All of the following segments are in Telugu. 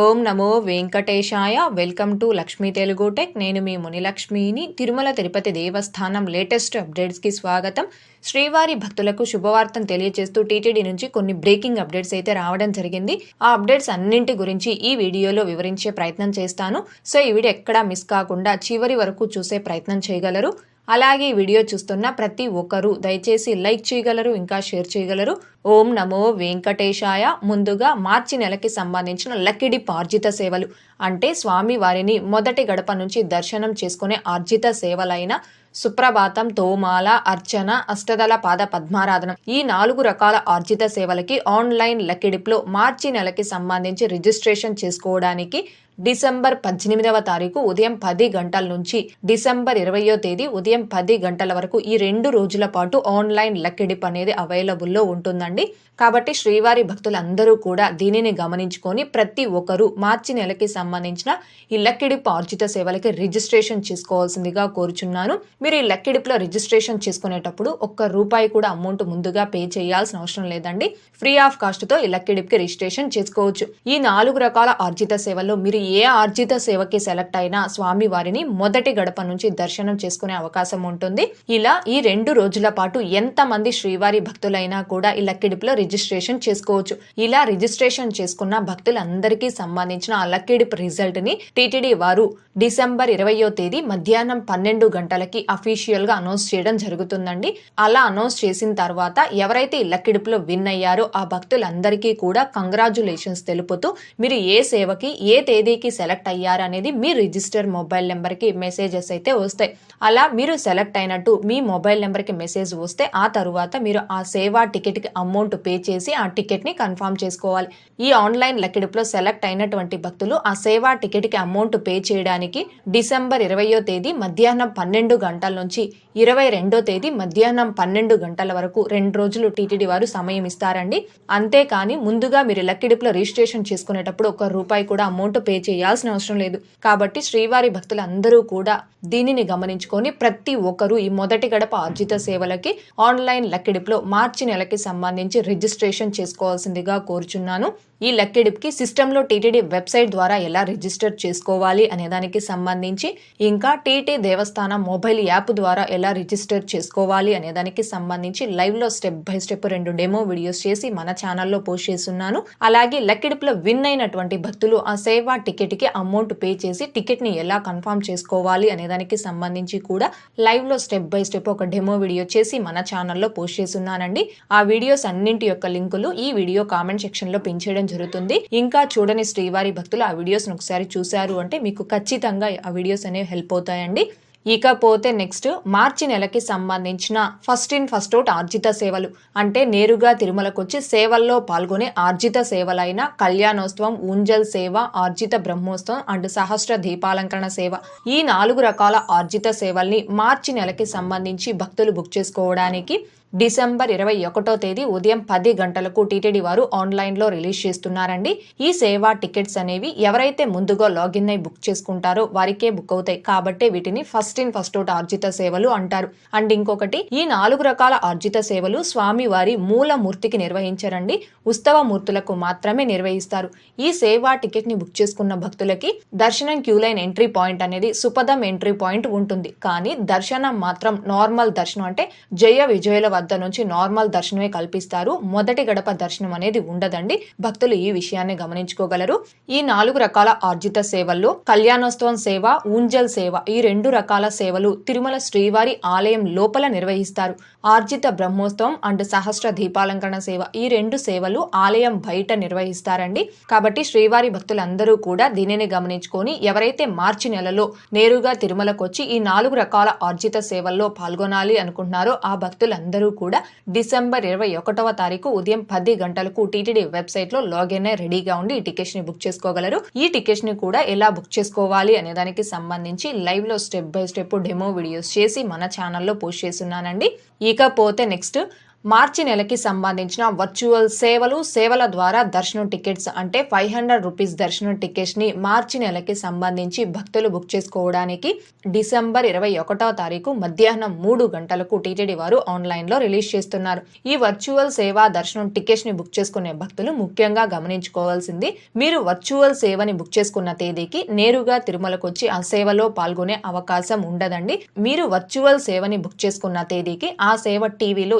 ఓం నమో వెంకటేశాయ. Welcome to Lakshmi Telugu tech. నేను మీ మునిలక్ష్మిని. తిరుమల తిరుపతి దేవస్థానం లేటెస్ట్ అప్డేట్స్కి స్వాగతం. శ్రీవారి భక్తులకు శుభవార్తను తెలియజేస్తూ టీటీడీ నుంచి కొన్ని బ్రేకింగ్ అప్డేట్స్ అయితే రావడం జరిగింది. ఆ అప్డేట్స్ అన్నింటి గురించి ఈ వీడియోలో వివరించే ప్రయత్నం చేస్తాను. సో ఈ వీడియో ఎక్కడా మిస్ కాకుండా చివరి వరకు చూసే ప్రయత్నం చేయగలరు. అలాగే ఈ వీడియో చూస్తున్న ప్రతి ఒక్కరూ దయచేసి లైక్ చేయగలరు ఇంకా షేర్ చేయగలరు. ఓం నమో వెంకటేశాయ. ముందుగా మార్చి నెలకి సంబంధించిన లక్కిడి ఆర్జిత సేవలు. అంటే స్వామి వారిని మొదటి గడప నుంచి దర్శనం చేసుకునే ఆర్జిత సేవలైన సుప్రభాతం తోమాల అర్చన అష్టదళ పాద పద్మారాధనం. ఈ నాలుగు రకాల ఆర్జిత సేవలకి ఆన్లైన్ లక్కిడిప్లో మార్చి నెలకి సంబంధించి రిజిస్ట్రేషన్ చేసుకోవడానికి డిసెంబర్ పద్దెనిమిదవ తారీఖు ఉదయం పది గంటల నుంచి డిసెంబర్ ఇరవయో తేదీ ఉదయం పది గంటల వరకు ఈ రెండు రోజుల పాటు ఆన్లైన్ లక్కెడిప్ అనేది అవైలబుల్లో ఉంటుందండి. కాబట్టి శ్రీవారి భక్తులందరూ కూడా దీనిని గమనించుకొని ప్రతి ఒక్కరూ మార్చి నెలకి సంబంధించిన ఈ లక్కిడిప్ ఆర్జిత సేవలకి రిజిస్ట్రేషన్ చేసుకోవాల్సిందిగా కోరుచున్నాను. మీరు ఈ లక్కిడిప్లో రిజిస్ట్రేషన్ చేసుకునేటప్పుడు ఒక్క రూపాయి కూడా అమౌంట్ ముందుగా పే చేయాల్సిన అవసరం లేదండి. ఫ్రీ ఆఫ్ కాస్ట్తో ఈ లక్కిడిప్కి రిజిస్ట్రేషన్ చేసుకోవచ్చు. ఈ నాలుగు రకాల ఆర్జిత సేవల్లో మీరు ఏ ఆర్జిత సేవకి సెలెక్ట్ అయినా స్వామి వారిని మొదటి గడప నుంచి దర్శనం చేసుకునే అవకాశం ఉంటుంది. ఇలా ఈ రెండు రోజుల పాటు ఎంత మంది శ్రీవారి భక్తులైనా కూడా ఈ లక్కిడిప్లో రిజిస్ట్రేషన్ చేసుకోవచ్చు. ఇలా రిజిస్ట్రేషన్ చేసుకున్న భక్తులందరికీ సంబంధించిన ఆ లక్కిడిప్ రిజల్ట్ని టీటీడీ వారు డిసెంబర్ ఇరవయో తేదీ మధ్యాహ్నం పన్నెండు గంటలకి అఫీషియల్గా అనౌన్స్ చేయడం జరుగుతుందండి. అలా అనౌన్స్ చేసిన తర్వాత ఎవరైతే ఈ లక్కిడిపులో విన్ అయ్యారో ఆ భక్తులందరికీ కూడా కంగ్రాచులేషన్స్ తెలుపుతూ మీరు ఏ సేవకి ఏ తేదీ తేదీకి సెలెక్ట్ అయ్యారు అనేది మీ రిజిస్టర్ మొబైల్ నెంబర్కి మెసేజెస్ అయితే వస్తాయి. అలా మీరు సెలెక్ట్ అయినట్టు మీ మొబైల్ నెంబర్కి మెసేజ్ వస్తే ఆ తరువాత మీరు ఆ సేవా టికెట్కి అమౌంట్ పే చేసి ఆ టికెట్ని కన్ఫర్మ్ చేసుకోవాలి. ఈ ఆన్లైన్ లెక్కిడిపులో సెలెక్ట్ అయినటువంటి భక్తులు ఆ సేవా టికెట్కి అమౌంట్ పే చేయడానికి డిసెంబర్ ఇరవయో తేదీ మధ్యాహ్నం పన్నెండు గంటల నుంచి ఇరవై రెండో తేదీ మధ్యాహ్నం పన్నెండు గంటల వరకు రెండు రోజులు టీటీడీ వారు సమయం ఇస్తారండి. అంతేకాని ముందుగా మీరు లక్కిడిపులో రిజిస్ట్రేషన్ చేసుకునేటప్పుడు ఒక రూపాయి కూడా అమౌంట్ పే చేయాల్సిన అవసరం లేదు. కాబట్టి శ్రీవారి భక్తులందరూ కూడా దీనిని గమనించుకొని ప్రతి ఒక్కరూ ఈ మొదటి గడప ఆర్జిత సేవలకి ఆన్లైన్ లక్కిడిపులో మార్చి నెలకి సంబంధించి రిజిస్ట్రేషన్ చేసుకోవాల్సిందిగా కోరుచున్నాను. ఈ లెక్కెడిపుకి సిస్టంలో టీటీడీ వెబ్సైట్ ద్వారా ఎలా రిజిస్టర్ చేసుకోవాలి అనే దానికి సంబంధించి ఇంకా టీటీ దేవస్థానం మొబైల్ యాప్ ద్వారా ఎలా రిజిస్టర్ చేసుకోవాలి అనే దానికి సంబంధించి లైవ్లో స్టెప్ బై స్టెప్ రెండు డెమో వీడియోస్ చేసి మన ఛానల్లో పోస్ట్ చేస్తున్నాను. అలాగే లక్కిడిప్లో విన్ అయినటువంటి భక్తులు ఆ సేవా టికెట్కి అమౌంట్ పే చేసి టికెట్ని ఎలా కన్ఫర్మ్ చేసుకోవాలి అనే దానికి సంబంధించి కూడా లైవ్లో స్టెప్ బై స్టెప్ ఒక డెమో వీడియో చేసి మన ఛానల్లో పోస్ట్ చేస్తున్నానండి. ఆ వీడియోస్ అన్నింటి యొక్క లింకులు ఈ వీడియో కామెంట్ సెక్షన్లో పెంచేయడం జరుగుతుంది. ఇంకా చూడని శ్రీవారి భక్తులు ఆ వీడియోస్ను ఒకసారి చూశారు అంటే మీకు ఖచ్చితంగా ఆ వీడియోస్ అనేవి హెల్ప్ అవుతాయండి. ఇకపోతే నెక్స్ట్ మార్చి నెలకి సంబంధించిన ఫస్ట్ ఇన్ ఫస్ట్ అవుట్ ఆర్జిత సేవలు. అంటే నేరుగా తిరుమలకు వచ్చి సేవల్లో పాల్గొనే ఆర్జిత సేవలైన కళ్యాణోత్సవం ఊంజల్ సేవ ఆర్జిత బ్రహ్మోత్సవం అండ్ సహస్ర దీపాలంకరణ సేవ. ఈ నాలుగు రకాల ఆర్జిత సేవల్ని మార్చి నెలకి సంబంధించి భక్తులు బుక్ చేసుకోవడానికి డిసెంబర్ ఇరవై ఒకటో తేదీ ఉదయం పది గంటలకు టీటీడీ వారు ఆన్లైన్లో రిలీజ్ చేస్తున్నారండి. ఈ సేవా టికెట్స్ అనేవి ఎవరైతే ముందుగా లాగిన్ అయి బుక్ చేసుకుంటారో వారికే బుక్ అవుతాయి. కాబట్టి వీటిని ఫస్ట్ ఇన్ ఫస్ట్ అవుట్ ఆర్జిత సేవలు అంటారు. అండ్ ఇంకొకటి ఈ నాలుగు రకాల ఆర్జిత సేవలు స్వామి వారి మూల మూర్తికి నిర్వహించారండి. ఉత్సవ మూర్తులకు మాత్రమే నిర్వహిస్తారు. ఈ సేవా టికెట్ని బుక్ చేసుకున్న భక్తులకి దర్శనం క్యూ లైన్ ఎంట్రీ పాయింట్ అనేది సుపదం ఎంట్రీ పాయింట్ ఉంటుంది. కానీ దర్శనం మాత్రం నార్మల్ దర్శనం అంటే జయ విజయుల వద్ద నుంచి నార్మల్ దర్శనమే కల్పిస్తారు. మొదటి గడప దర్శనం అనేది ఉండదండి. భక్తులు ఈ విషయాన్ని గమనించుకోగలరు. ఈ నాలుగు రకాల ఆర్జిత సేవల్లో కళ్యాణోత్సవం సేవ ఊంజల్ సేవ ఈ రెండు రకాల సేవలు తిరుమల శ్రీవారి ఆలయం లోపల నిర్వహిస్తారు. ఆర్జిత బ్రహ్మోత్సవం అండ్ సహస్ర దీపాలంకరణ సేవ ఈ రెండు సేవలు ఆలయం బయట నిర్వహిస్తారండి. కాబట్టి శ్రీవారి భక్తులందరూ కూడా దీనిని గమనించుకొని ఎవరైతే మార్చి నెలలో నేరుగా తిరుమలకు వచ్చి ఈ నాలుగు రకాల ఆర్జిత సేవల్లో పాల్గొనాలి అనుకుంటున్నారో ఆ భక్తులందరూ కూడా డిసెంబర్ ఇరవై ఒకటవ తారీఖు ఉదయం పది గంటలకు టీటీడీ వెబ్సైట్లో లాగిన్ అయి రెడీగా ఉండి ఈ టికెట్స్ని బుక్ చేసుకోగలరు. ఈ టికెట్స్ని కూడా ఎలా బుక్ చేసుకోవాలి అనే దానికి సంబంధించి లైవ్లో step by step demo videos చేసి మన ఛానల్లో పోస్ట్ చేస్తున్నానండి. ఇకపోతే నెక్స్ట్ మార్చి నెలకి సంబంధించిన వర్చువల్ సేవలు సేవల ద్వారా దర్శనం టికెట్స్ అంటే ఫైవ్ హండ్రెడ్ రూపీస్ దర్శనం టికెట్స్ని మార్చి నెలకి సంబంధించి భక్తులు బుక్ చేసుకోవడానికి డిసెంబర్ ఇరవై ఒకటో తారీఖు మధ్యాహ్నం మూడు గంటలకు టీటీడీ వారు ఆన్లైన్లో రిలీజ్ చేస్తున్నారు. ఈ వర్చువల్ సేవా దర్శనం టికెట్స్ని బుక్ చేసుకునే భక్తులు ముఖ్యంగా గమనించుకోవాల్సింది మీరు వర్చువల్ సేవని బుక్ చేసుకున్న తేదీకి నేరుగా తిరుమలకు వచ్చి ఆ సేవలో పాల్గొనే అవకాశం ఉండదండి. మీరు వర్చువల్ సేవని బుక్ చేసుకున్న తేదీకి ఆ సేవ టీవీలో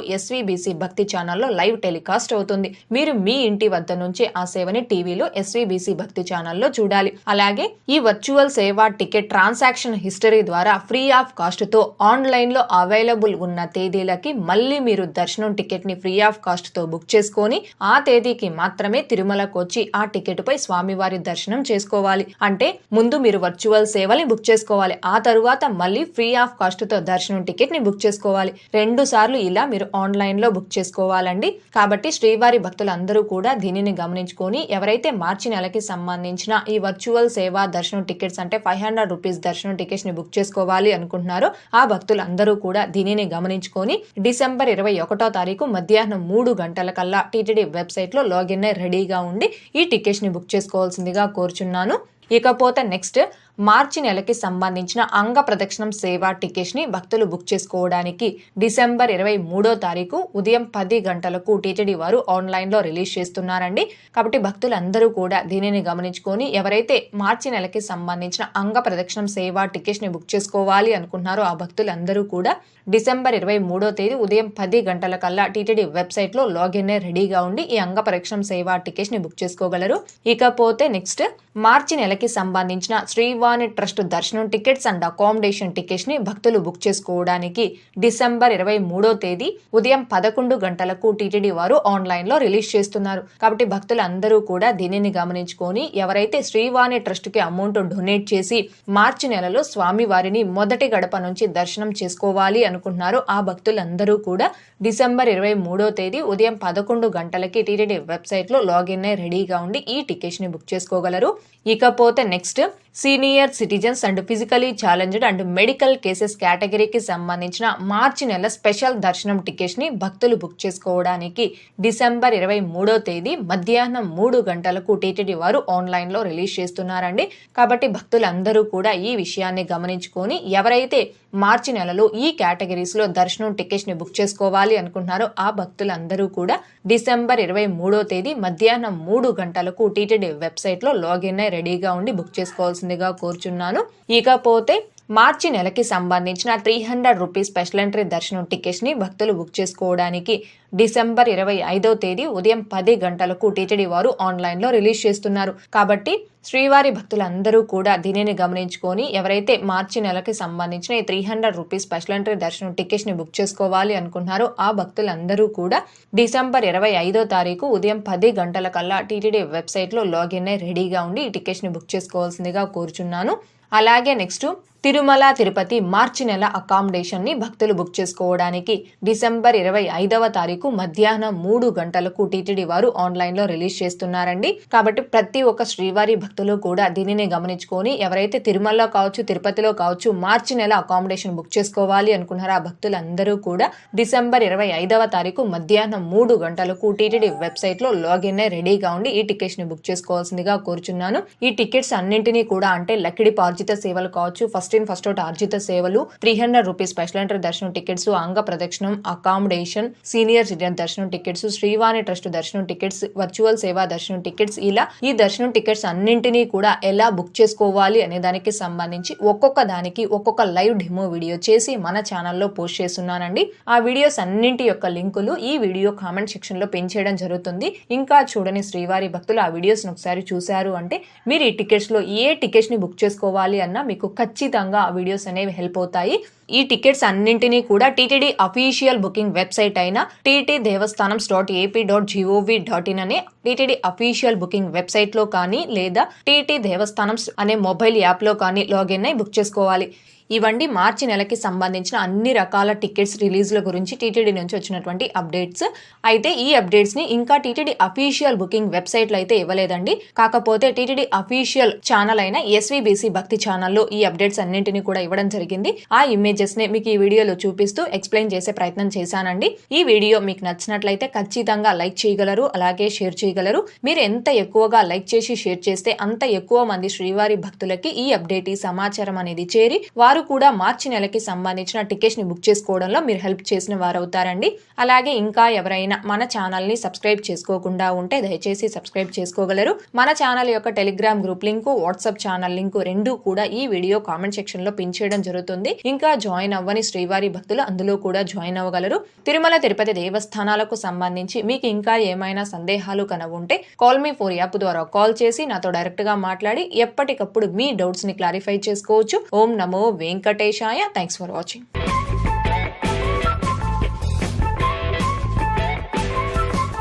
ఎస్వీబీసీ భక్తి ఛానల్లో లైవ్ టెలికాస్ట్ అవుతుంది. మీరు మీ ఇంటి వద్ద నుంచి ఆ సేవని టీవీలో ఎస్వీబీసీ భక్తి ఛానల్లో చూడాలి. అలాగే ఈ వర్చువల్ సేవ టికెట్ ట్రాన్సాక్షన్ హిస్టరీ ద్వారా ఫ్రీ ఆఫ్ కాస్ట్తో ఆన్లైన్లో అవైలబుల్ ఉన్న తేదీలకి మళ్ళీ మీరు దర్శనం టికెట్ని ఫ్రీ ఆఫ్ కాస్ట్తో బుక్ చేసుకొని ఆ తేదీకి మాత్రమే తిరుమలకు వచ్చి ఆ టికెట్ పై స్వామివారి దర్శనం చేసుకోవాలి. అంటే ముందు మీరు వర్చువల్ సేవల్ని బుక్ చేసుకోవాలి. ఆ తరువాత మళ్ళీ ఫ్రీ ఆఫ్ కాస్ట్తో దర్శనం టికెట్ని బుక్ చేసుకోవాలి. రెండు సార్లు ఇలా మీరు ఆన్లైన్ లో బుక్ చేసుకోవాలండి. కాబట్టి శ్రీవారి భక్తులందరూ కూడా దీనిని గమనించుకొని ఎవరైతే మార్చి నెలకి సంబంధించిన ఈ వర్చువల్ సేవా దర్శనం టికెట్స్ అంటే ఫైవ్ హండ్రెడ్ రూపీస్ దర్శనం టికెట్స్ని బుక్ చేసుకోవాలి అనుకుంటున్నారో ఆ భక్తులందరూ కూడా దీనిని గమనించుకొని డిసెంబర్ ఇరవై ఒకటో తారీఖు మధ్యాహ్నం మూడు గంటల కల్లా టీటీడీ వెబ్సైట్లో లాగిన్ అయి రెడీగా ఉండి ఈ టికెట్స్ని బుక్ చేసుకోవాల్సిందిగా కోరుచున్నాను. ఇకపోతే నెక్స్ట్ మార్చి నెలకి సంబంధించిన అంగ ప్రదక్షిణం సేవా టికెట్స్ని భక్తులు బుక్ చేసుకోవడానికి డిసెంబర్ ఇరవై మూడో తారీఖు ఉదయం పది గంటలకు టీటీడీ వారు ఆన్లైన్లో రిలీజ్ చేస్తున్నారండి. కాబట్టి భక్తులందరూ కూడా దీనిని గమనించుకొని ఎవరైతే మార్చి నెలకి సంబంధించిన అంగ ప్రదక్షిణం సేవా టికెట్స్ని బుక్ చేసుకోవాలి అనుకుంటున్నారో ఆ భక్తులందరూ కూడా డిసెంబర్ ఇరవై మూడో తేదీ ఉదయం పది గంటల కల్లా టీటీడీ వెబ్సైట్లో లాగిన్ అయి రెడీగా ఉండి ఈ అంగ ప్రదక్షిణం సేవా టికెట్స్ని బుక్ చేసుకోగలరు. ఇకపోతే నెక్స్ట్ మార్చి నెలకి సంబంధించిన శ్రీ భగవాని ట్రస్ట్ దర్శనం టికెట్స్ అండ్ అకామిడేషన్ టికెట్స్ని భక్తులు బుక్ చేసుకోవడానికి డిసెంబర్ ఇరవై మూడో తేదీ ఉదయం పదకొండు గంటలకు టీటీడీ వారు ఆన్లైన్లో రిలీజ్ చేస్తున్నారు. కాబట్టి భక్తులందరూ కూడా దీనిని గమనించుకొని ఎవరైతే శ్రీవాణి ట్రస్ట్కి అమౌంట్ డొనేట్ చేసి మార్చి నెలలో స్వామి వారిని మొదటి గడప నుంచి దర్శనం చేసుకోవాలి అనుకుంటున్నారో ఆ భక్తులందరూ కూడా డిసెంబర్ ఇరవై మూడో తేదీ ఉదయం పదకొండు గంటలకి టీటీడీ వెబ్సైట్లో లాగిన్ అయి రెడీగా ఉండి ఈ టికెట్స్ని బుక్ చేసుకోగలరు. ఇకపోతే next senior citizens and physically challenged and medical cases కేటగిరీకి సంబంధించిన మార్చి నెల స్పెషల్ దర్శనం టికెట్స్ని భక్తులు బుక్ చేసుకోవడానికి డిసెంబర్ ఇరవై మూడో తేదీ మధ్యాహ్నం మూడు గంటలకు టీటీడీ వారు ఆన్లైన్లో రిలీజ్ చేస్తున్నారండి. కాబట్టి భక్తులందరూ కూడా ఈ విషయాన్ని గమనించుకొని ఎవరైతే మార్చి నెలలో ఈ కేటగిరీస్లో దర్శనం టికెట్స్ని బుక్ చేసుకోవాలి అనుకుంటున్నారో ఆ భక్తులందరూ కూడా డిసెంబర్ ఇరవై మూడో తేదీ మధ్యాహ్నం మూడు గంటలకు టీటీడీ వెబ్సైట్లో లాగిన్ అయి రెడీగా ఉండి బుక్ చేసుకోవాల్సి చేసుకోవాల్సిందిగా కోరుచున్నాను. ఇకపోతే మార్చి నెలకి సంబంధించిన three hundred rupees special entry దర్శనం టికెట్స్ని భక్తులు బుక్ చేసుకోవడానికి డిసెంబర్ ఇరవై ఐదో తేదీ ఉదయం పది గంటలకు టీటీడీ వారు ఆన్లైన్లో రిలీజ్ చేస్తున్నారు. కాబట్టి శ్రీవారి భక్తులందరూ కూడా దీనిని గమనించుకొని ఎవరైతే మార్చి నెలకి సంబంధించిన ఈ three hundred rupees special entry దర్శనం టికెట్స్ని బుక్ చేసుకోవాలి అనుకున్నారో ఆ భక్తులందరూ కూడా డిసెంబర్ ఇరవై ఐదో తారీఖు ఉదయం పది గంటల కల్లా టీటీడీ వెబ్సైట్లో లాగిన్ అయి రెడీగా ఉండి ఈ టికెట్స్ని బుక్ చేసుకోవాల్సిందిగా కోరుచున్నాను. అలాగే నెక్స్ట్ తిరుమల తిరుపతి మార్చి నెల అకామిడేషన్ని భక్తులు బుక్ చేసుకోవడానికి డిసెంబర్ ఇరవై ఐదవ తారీఖు మధ్యాహ్నం మూడు గంటలకు టీటీడీ వారు ఆన్లైన్లో రిలీజ్ చేస్తున్నారండి. కాబట్టి ప్రతి ఒక్క శ్రీవారి భక్తులు కూడా దీనిని గమనించుకొని ఎవరైతే తిరుమలలో కావచ్చు తిరుపతిలో కావచ్చు మార్చి నెల అకామిడేషన్ బుక్ చేసుకోవాలి అనుకున్నారో ఆ భక్తులందరూ కూడా డిసెంబర్ ఇరవై ఐదవ తారీఖు మధ్యాహ్నం మూడు గంటలకు టీటీడీ వెబ్సైట్లో లాగిన్ అయి రెడీగా ఉండి ఈ టికెట్స్ని బుక్ చేసుకోవాల్సిందిగా కోరుచున్నాను. ఈ టికెట్స్ అన్నింటినీ కూడా అంటే లక్కిడి పార్జిత సేవలు కావచ్చు ఫస్ట్ ఇన్ ఫస్ట్ అవుట్ ఆర్జిత సేవలు three hundred rupees special enter దర్శనం టికెట్స్ అంగ ప్రదక్షిణం అకామిడేషన్ సీనియర్ సిటిజన్ దర్శనం టికెట్స్ శ్రీవాణి ట్రస్ట్ దర్శనం టికెట్స్ వర్చువల్ సేవా దర్శనం టికెట్స్ ఇలా ఈ దర్శనం టికెట్స్ అన్నింటినీ కూడా ఎలా బుక్ చేసుకోవాలి అనే దానికి సంబంధించి ఒక్కొక్క దానికి ఒక్కొక్క లైవ్ డెమో వీడియో చేసి మన ఛానల్లో పోస్ట్ చేస్తున్నానండి. ఆ వీడియోస్ అన్నింటి యొక్క లింకులు ఈ వీడియో కామెంట్ సెక్షన్లో పెంచేయడం జరుగుతుంది. ఇంకా చూడని శ్రీవారి భక్తులు ఆ వీడియోస్ ఒకసారి చూశారు అంటే మీరు ఈ టికెట్స్లో ఏ టికెట్స్ని బుక్ చేసుకోవాలి అన్నా మీకు ఖచ్చితంగా ఆ వీడియోస్ అనేవి హెల్ప్ అవుతాయి. ఈ టికెట్స్ అన్నింటినీ కూడా టీటీడీ అఫీషియల్ బుకింగ్ వెబ్సైట్ అయిన TT Devasthanam dot AP dot GOV dot in అనే టీటీడీ అఫీషియల్ బుకింగ్ వెబ్సైట్లో కానీ లేదా టీటీ దేవస్థానం అనే మొబైల్ యాప్లో కానీ లాగిన్ అయి బుక్ చేసుకోవాలి. ఇవండి మార్చి నెలకి సంబంధించిన అన్ని రకాల టికెట్స్ రిలీజ్ల గురించి టీటీడీ నుంచి వచ్చినటువంటి అప్డేట్స్. అయితే ఈ అప్డేట్స్ని ఇంకా టీటీడీ అఫీషియల్ బుకింగ్ వెబ్సైట్లో అయితే ఇవ్వలేదండి. కాకపోతే టీటీడీ అఫీషియల్ ఛానల్ అయిన ఎస్వీబీసీ భక్తి ఛానల్లో ఈ అప్డేట్స్ అన్నింటినీ కూడా ఇవ్వడం జరిగింది. ఆ ఇమేజెస్ని మీకు ఈ వీడియోలో చూపిస్తూ ఎక్స్ప్లెయిన్ చేసే ప్రయత్నం చేశానండి. ఈ వీడియో మీకు నచ్చినట్లయితే ఖచ్చితంగా లైక్ చేయగలరు అలాగే షేర్ చేయగలరు. మీరు ఎంత ఎక్కువగా లైక్ చేసి షేర్ చేస్తే అంత ఎక్కువ మంది శ్రీవారి భక్తులకి ఈ అప్డేట్ ఈ సమాచారం అనేది చేరి వారు కూడా మార్చి నెలకి సంబంధించిన టికెట్స్ని బుక్ చేసుకోవడంలో మీరు హెల్ప్ చేసిన వారు అవుతారండి అలాగే ఇంకా ఎవరైనా మన ఛానల్ని సబ్స్క్రైబ్ చేసుకోకుండా ఉంటే దయచేసి సబ్స్క్రైబ్ చేసుకోగలరు. మన ఛానల్ యొక్క Telegram group link WhatsApp channel link రెండు కూడా ఈ వీడియో కామెంట్ సెక్షన్లో పిన్ చేయడం జరుగుతుంది. ఇంకా జాయిన్ అవ్వని శ్రీవారి భక్తులు అందులో కూడా జాయిన్ అవ్వగలరు. తిరుమల తిరుపతి దేవస్థానాలకు సంబంధించి మీకు ఇంకా ఏమైనా సందేహాలు కన ఉంటే కాల్ మీ ఫోర్ యాప్ ద్వారా కాల్ చేసి నాతో డైరెక్ట్గా మాట్లాడి ఎప్పటికప్పుడు మీ డౌట్స్ని క్లారిఫై చేసుకోవచ్చు. ఓం నమో వెంకటేశాయ థ్యాంక్స్ ఫర్ వాచింగ్